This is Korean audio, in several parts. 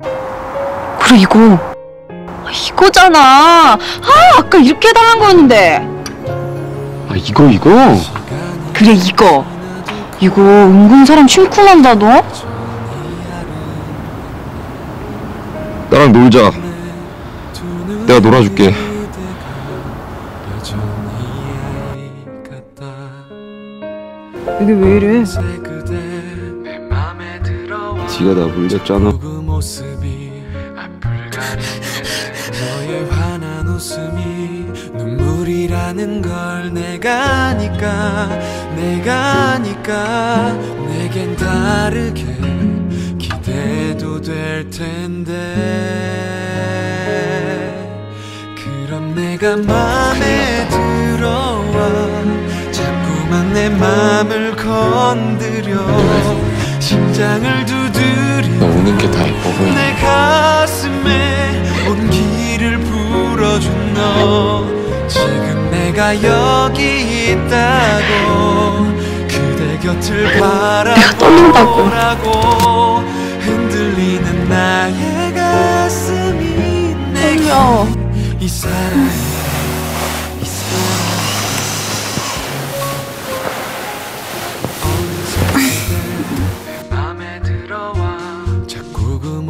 그래 이거 아, 이거잖아 아 아까 이렇게 해달란 거였는데 아 이거 이거? 그래 이거 이거 은근 사람 심쿵한다 너 나랑 놀자. 내가 놀아줄게. 이게 왜 이래 지가 나 물렸잖아. 그 모습이 너의 환한 웃음이 눈물이라는 걸 내가 아니까 내가 아니까 내겐 다르게 기대도 될 텐데. 그럼 내가 맘에 들어와 자꾸만 내 맘을 건드려 심장을 너 우는 게 다 예뻐 보여. 내 가슴에 온기를 불어준 너. 지금 내가 여기 있다고 그대 곁을 바라보라고 흔들리는 나의 가슴이 내게 이 사랑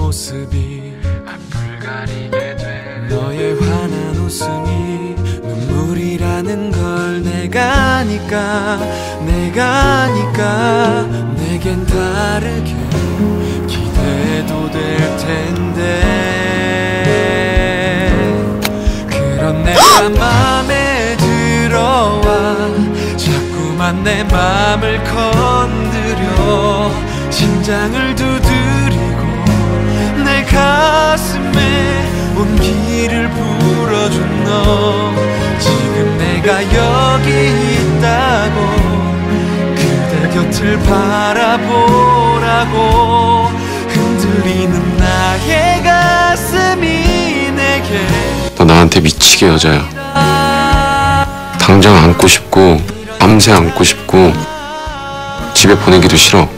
모습이 앞을 가리게 돼 너의 환한 웃음이 눈물이라는 걸 내가 아니까 내가 아니까 내겐 다르게 기대도 될 텐데. 그런 내가 맘에 들어와 자꾸만 내 맘을 건드려 심장을 내 가슴에 온기를 불어준 너 지금 내가 여기 있다고 그대 곁을 바라보라고 흔들리는 나의 가슴이 내게 너 나한테 미치게 여자야. 당장 안고 싶고 밤새 안고 싶고 집에 보내기도 싫어.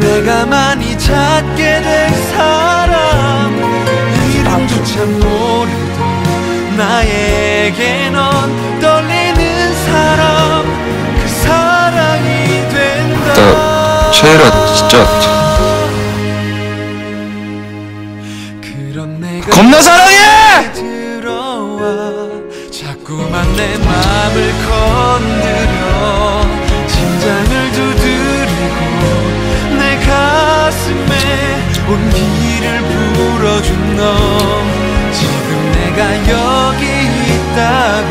내가 많이 찾게 된 사람 이름조차 모르던 나에게 넌 떨리는 사람 그 사랑이 된다 나 채혜라 진짜 겁나 사랑해! 들어와 자꾸만 내 맘을 건 온기를 불어준 너 지금 내가 여기 있다고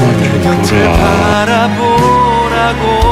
그대 곁을 뭐야. 바라보라고